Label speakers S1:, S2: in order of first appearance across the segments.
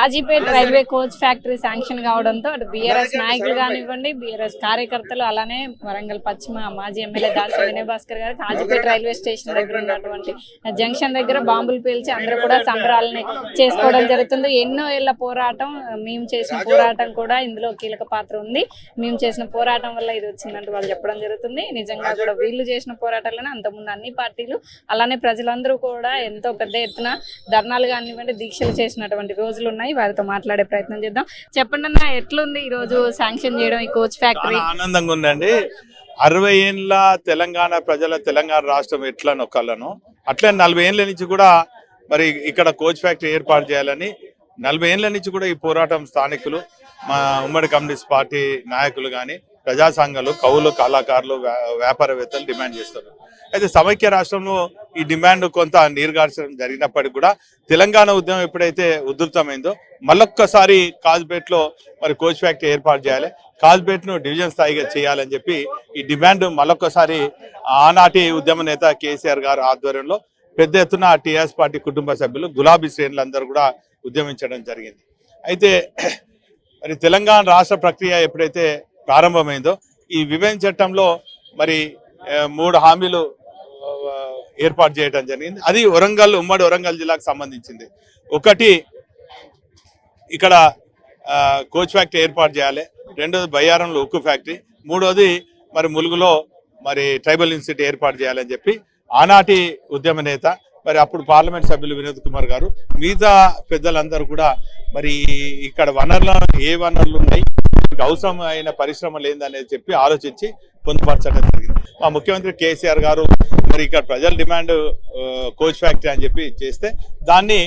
S1: Kazipet railway coach factory sanction కావడంతో అటు BRS నాయకులు కానివ్వండి బీఆర్ఎస్ కార్యకర్తలు అలానే వరంగల్ పశ్చిమ మాజీ ఎమ్మెల్యే దాసరి వినయ్ భాస్కర్ గారు కాజీపేట రైల్వే స్టేషన్ దగ్గర ఉన్నటువంటి జంక్షన్ దగ్గర బాంబులు పేల్చి అందరూ కూడా సంబరాలని చేసుకోవడం జరుగుతుంది. ఎన్నో ఏళ్ళ పోరాటం మేము చేసిన పోరాటం కూడా ఇందులో కీలక పాత్ర ఉంది. మేము చేసిన పోరాటం వల్ల ఇది వచ్చిందంటూ వాళ్ళు చెప్పడం జరుగుతుంది. నిజంగా కూడా వీళ్ళు చేసిన పోరాటాలను అంతకుముందు అన్ని పార్టీలు అలానే ప్రజలందరూ కూడా ఎంతో పెద్ద ఎత్తున ధర్నాలు కానివ్వండి దీక్షలు చేసినటువంటి రోజులు ఉన్నాయి వారితో మాట్లాడే ప్రయత్నం చేద్దాం. చెప్పండి అన్న ఎట్లుంది ఈ రోజు శాంక్షన్ చేయడం ఈ కోచ్ ఫ్యాక్టరీ?
S2: ఆనందంగా ఉందండి. అరవై ఏళ్ళ తెలంగాణ ప్రజల తెలంగాణ రాష్ట్రం ఎట్లా నొక్కాలను అట్లే నలభై ఏళ్ళ నుంచి కూడా మరి ఇక్కడ కోచ్ ఫ్యాక్టరీ ఏర్పాటు చేయాలని నలభై ఏళ్ళ నుంచి కూడా ఈ పోరాటం స్థానికులు మా ఉమ్మడి కమ్యూనిస్ట్ పార్టీ నాయకులు కానీ ప్రజా సంఘాలు కవులు కళాకారులు వ్యాపారవేత్తలు డిమాండ్ చేస్తారు అయితే సమైక్య రాష్ట్రంలో ఈ డిమాండ్ కొంత నీరుగార్చడం జరిగినప్పటికీ కూడా తెలంగాణ ఉద్యమం ఎప్పుడైతే ఉధృతమైందో మళ్ళొక్కసారి కాజ్పేట్లో మరి కోచ్ ఫ్యాక్టరీ ఏర్పాటు చేయాలి. కాజ్పేట్ను డివిజన్ స్థాయిగా చేయాలని చెప్పి ఈ డిమాండ్ మళ్ళొక్కసారి ఆనాటి ఉద్యమ నేత కేసీఆర్ గారు ఆధ్వర్యంలో పెద్ద ఎత్తున టీఆర్ఎస్ పార్టీ కుటుంబ సభ్యులు గులాబీ శ్రేణులందరూ కూడా ఉద్యమించడం జరిగింది. అయితే మరి తెలంగాణ రాష్ట్ర ప్రక్రియ ఎప్పుడైతే ప్రారంభమైందో ఈ విభజన చట్టంలో మరి మూడు హామీలు ఏర్పాటు చేయడం జరిగింది. అది వరంగల్ ఉమ్మడి వరంగల్ జిల్లాకు సంబంధించింది. ఒకటి ఇక్కడ కోచ్ ఫ్యాక్టరీ ఏర్పాటు చేయాలి. రెండోది బయ్యారంలో ఉక్కు ఫ్యాక్టరీ. మూడోది మరి ములుగులో మరి ట్రైబల్ ఇన్స్టిట్యూట్ ఏర్పాటు చేయాలని చెప్పి ఆనాటి ఉద్యమ నేత మరి అప్పుడు పార్లమెంట్ సభ్యులు వినోద్ కుమార్ గారు మిగతా పెద్దలందరూ కూడా మరి ఇక్కడ వనరులు ఏ వనరులు ఉన్నాయి అవసరమైన పరిశ్రమలు ఏందనేది చెప్పి ఆలోచించి పొందుపరచడం మా ముఖ్యమంత్రి కేసీఆర్ గారు మరి ఇక్కడ ప్రజల డిమాండ్ కోచ్ ఫ్యాక్టరీ అని చెప్పి చేస్తే దాన్ని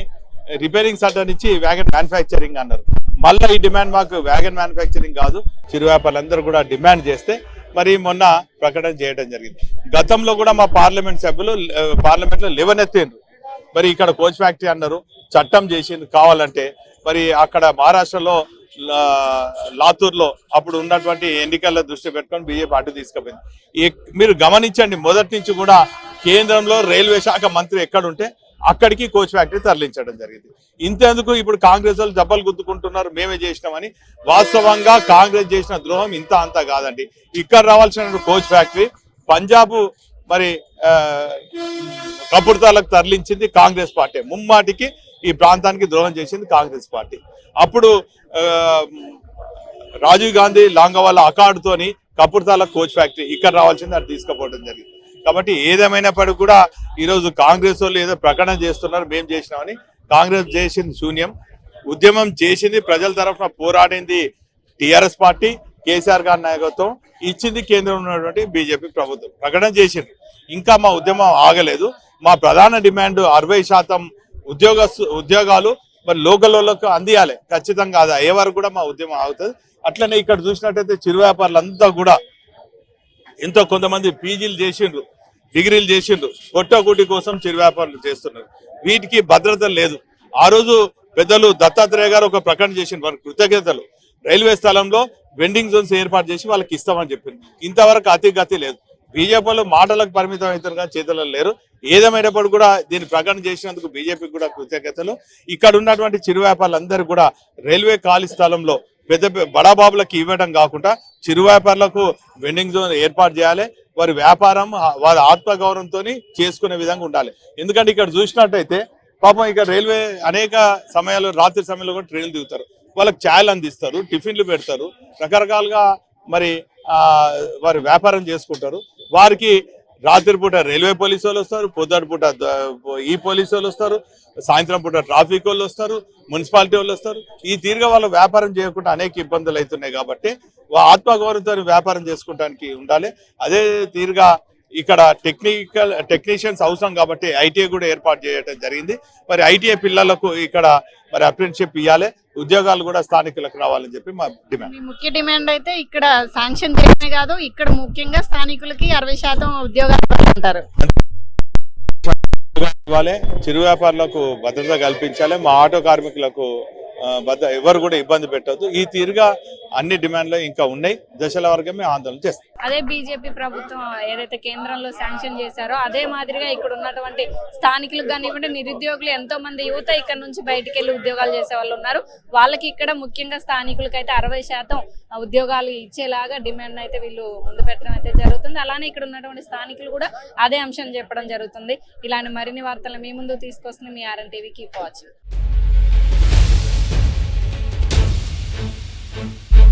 S2: రిపేరింగ్ సెంటర్ నుంచి వ్యాగన్ మ్యానుఫ్యాక్చరింగ్ అన్నారు. మళ్ళీ ఈ డిమాండ్ మాకు వ్యాగన్ మ్యానుఫ్యాక్చరింగ్ కాదు చిరు వ్యాపారులందరూ కూడా డిమాండ్ చేస్తే మరి మొన్న ప్రకటన చేయడం జరిగింది. గతంలో కూడా మా పార్లమెంట్ సభ్యులు పార్లమెంట్లో లెవెన్ ఎత్తిండ్రు మరి ఇక్కడ కోచ్ ఫ్యాక్టరీ అన్నారు. చట్టం చేసింది కావాలంటే మరి అక్కడ మహారాష్ట్రలో లాతూర్లో అప్పుడు ఉన్నటువంటి ఎన్నికల దృష్టి పెట్టుకొని బీజేపీ అటు తీసుకుపోయింది. మీరు గమనించండి మొదటి నుంచి కూడా కేంద్రంలో రైల్వే శాఖ మంత్రి ఎక్కడుంటే అక్కడికి కోచ్ ఫ్యాక్టరీ తరలించడం జరిగింది. ఇంతేందుకు ఇప్పుడు కాంగ్రెస్ వాళ్ళు దెబ్బలు గుద్దుకుంటున్నారు మేమే చేసినామని. వాస్తవంగా కాంగ్రెస్ చేసిన ద్రోహం ఇంత అంత కాదండి. ఇక్కడ రావాల్సిన కోచ్ ఫ్యాక్టరీ పంజాబ్ మరి కపుర్తాలకు తరలించింది కాంగ్రెస్ పార్టీ. ముమ్మాటికి ఈ ప్రాంతానికి ద్రోహం చేసింది కాంగ్రెస్ పార్టీ. అప్పుడు రాజీవ్ గాంధీ లాంగవాల అకాడ్తోని కపుర్తాల కోచ్ ఫ్యాక్టరీ ఇక్కడ రావాల్సింది అది తీసుకుపోవడం జరిగింది. కాబట్టి ఏదేమైనప్పటికీ కూడా ఈరోజు కాంగ్రెస్ వాళ్ళు ఏదో ప్రకటన చేస్తున్నారు మేము చేసినామని. కాంగ్రెస్ చేసింది శూన్యం. ఉద్యమం చేసింది ప్రజల తరఫున పోరాడింది టిఆర్ఎస్ పార్టీ కేసీఆర్ గారి నాయకత్వం. ఇచ్చింది కేంద్రంలో ఉన్నటువంటి బీజేపీ ప్రభుత్వం. ప్రకటన చేసింది. ఇంకా మా ఉద్యమం ఆగలేదు. మా ప్రధాన డిమాండ్ అరవై శాతం ఉద్యోగ ఉద్యోగాలు మరి లోకల్లోకి అందియాలి. ఖచ్చితంగా అది అయ్యే వరకు కూడా మా ఉద్యమం ఆగుతుంది. అట్లనే ఇక్కడ చూసినట్టయితే చిరు వ్యాపారులంతా కూడా ఎంతో కొంతమంది పీజీలు చేసిండ్రు డిగ్రీలు చేసిండ్రు కొట్టకూటి కోసం చిరు వ్యాపారులు చేస్తున్నారు. వీటికి భద్రత లేదు. ఆ రోజు పెద్దలు దత్తాత్రేయ గారు ఒక ప్రకటన చేసిండ్రు వారి కృతజ్ఞతలు. రైల్వే స్థలంలో వెండింగ్ జోన్స్ ఏర్పాటు చేసి వాళ్ళకి ఇస్తామని చెప్పింది ఇంతవరకు అతి గతి లేదు. బీజేపీలో మాటలకు పరిమితం అవుతారు కానీ చేతుల్లో లేరు. ఏదేమైనప్పుడు కూడా దీన్ని ప్రకటన చేసినందుకు బీజేపీకి కూడా కృతజ్ఞతలు. ఇక్కడ ఉన్నటువంటి చిరు వ్యాపారులందరూ కూడా రైల్వే ఖాళీ స్థలంలో పెద్ద పెద్ద బడాబాబులకు ఇవ్వడం కాకుండా చిరు వ్యాపారులకు వెండింగ్ జోన్ ఏర్పాటు చేయాలి. వారి వ్యాపారం వారి ఆత్మగౌరవంతో చేసుకునే విధంగా ఉండాలి. ఎందుకంటే ఇక్కడ చూసినట్టయితే పాపం ఇక్కడ రైల్వే అనేక సమయాల్లో రాత్రి సమయంలో కూడా ట్రైన్లు దిగుతారు. వాళ్ళకి ఛాయలు అందిస్తారు టిఫిన్లు పెడతారు. రకరకాలుగా మరి వారు వారి వ్యాపారం చేసుకుంటారు. వారికి రాత్రిపూట రైల్వే పోలీసు వాళ్ళు వస్తారు పొద్దుటి పూట ఈ పోలీసు వాళ్ళు వస్తారు సాయంత్రం పూట ట్రాఫిక్ వాళ్ళు వస్తారు మున్సిపాలిటీ వాళ్ళు వస్తారు. ఈ తీరుగా వాళ్ళు వ్యాపారం చేయకుండా అనేక ఇబ్బందులు అవుతున్నాయి కాబట్టి వా- ఆత్మగౌరవంతో వ్యాపారం చేసుకోవడానికి ఉండాలి. అదే తీరుగా ఇక్కడ టెక్నికల్ టెక్నీషియన్స్ అవసరం కాబట్టి ఐటీఐ కూడా ఏర్పాటు చేయడం జరిగింది. మరి ఐటీఐ పిల్లలకు ఇక్కడ మరి అప్రెంటిషిప్ ఇవ్వాలి ఉద్యోగాలు కూడా స్థానికులకు రావాలని చెప్పి మా డిమాండ్.
S1: ముఖ్య డిమాండ్ అయితే ఇక్కడ శాంక్షన్ చేయడమే కాదు ఇక్కడ ముఖ్యంగా స్థానికులకి అరవై శాతం ఉద్యోగాలు అంటారు
S2: ఇవ్వాలి చిరు వ్యాపారులకు భద్రత కల్పించాలి మా ఆటో కార్మికులకు వద్ద ఎవరు కూడా ఇబ్బంది పెట్టద్దు. ఈ తీరుగా అన్ని డిమాండ్లు ఇంకా ఉన్నాయి. దశల వర్గమే ఆందోళన చేస్తాం.
S1: అదే బీజేపీ ప్రభుత్వం ఏదైతే కేంద్రంలో శాంక్షన్ చేశారో అదే మాదిరిగా ఇక్కడ ఉన్నటువంటి స్థానికులకు కానివ్వండి నిరుద్యోగులు ఎంతో మంది యువత ఇక్కడ నుంచి బయటికి వెళ్ళి ఉద్యోగాలు చేసే వాళ్ళు ఉన్నారు. వాళ్ళకి ఇక్కడ ముఖ్యంగా స్థానికులకి అయితే అరవై శాతం ఉద్యోగాలు ఇచ్చేలాగా డిమాండ్ అయితే వీళ్ళు ముందు పెట్టడం అయితే జరుగుతుంది. అలానే ఇక్కడ ఉన్నటువంటి స్థానికులు కూడా అదే అంశం చెప్పడం జరుగుతుంది. ఇలాంటి మరిన్ని వార్తలు మీ ముందు తీసుకొస్తుంది మీ ఆర్ఎన్ టీవీకి వాచింగ్ Thank you.